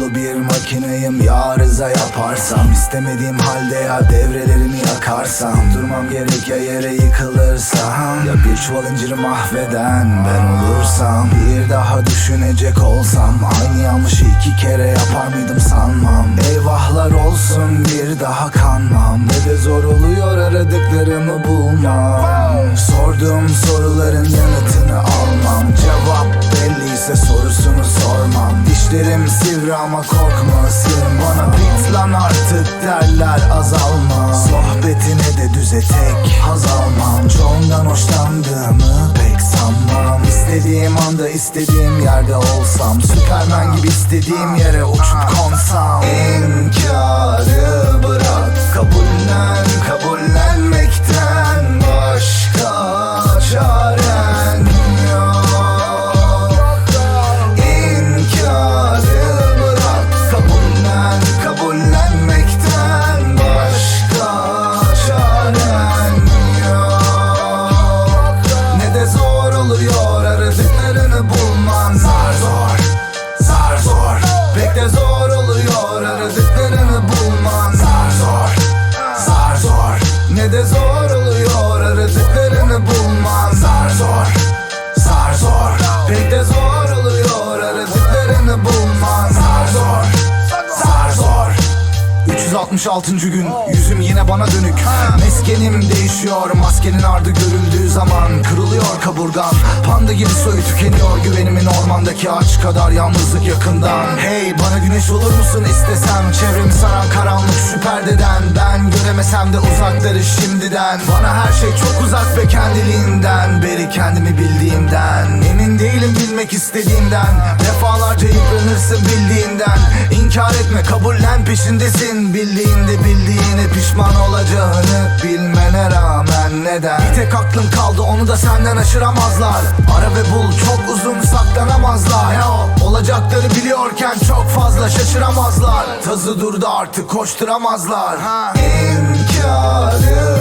dolu bir makineyim Ya arıza yaparsam. İstemediğim halde ya devrelerimi yakarsam. Durmam gerek ya yere yıkılırsam. Ya bir çuval inciri mahveden ben olursam. Bir daha düşünecek olsam. Aynı yanlışı iki kere yapar mıydım sanmam. Eyvahlar olsun bir daha kanmam. Ne de zor oluyor aradıklarımı bulmam. Sorduğum soruların yanıtını almam. Cevap belliyse sorusunu sormam Dişlerim sivri ama korkma ısırın bana. Bit lan artık derler azalma. Sohbetine de düze tek haz almam. Çoğundan hoşlandığımı pek sanmam. İstediğim anda istediğim yerde olsam. Süpermen gibi istediğim yere uçup konsam. İnkarı bırak kabullen zor oluyor aradıklarını bulman Zar zor, zar zor. Pek de zor oluyor. Aradıklarını bulman Zar zor, zar zor. 366. gün Yüzüm yine bana dönük. Meskenim değişiyor Maskenin ardı görüldüğü zaman Kırılıyor kaburgan. Panda gibi soyu tükeniyor Güvenimin ormandaki ağaç kadar Yalnızlık yakından. Hey bana güneş olur musun istesem? Çevremi saran karanlık şu perdeden Ben göremesem de uzakları şimdiden. Bana her şey çok uzak ve kendiliğinden. Beri kendimi bildiğimden. Emin değilim bilmek istediğimden. Defalarca yıpranırsın bildiğinden. İnkar etme kabullen peşindesin. Bildiğinde bildiğine pişman olacağını Bilmene neden Bir tek aklım kaldı onu da senden aşıramazlar. Ara ve bul çok uzun saklanamazlar. Ya, Olacakları biliyorken çok fazla şaşıramazlar. Tazı durdu artık koşturamazlar. Ha. İnkarı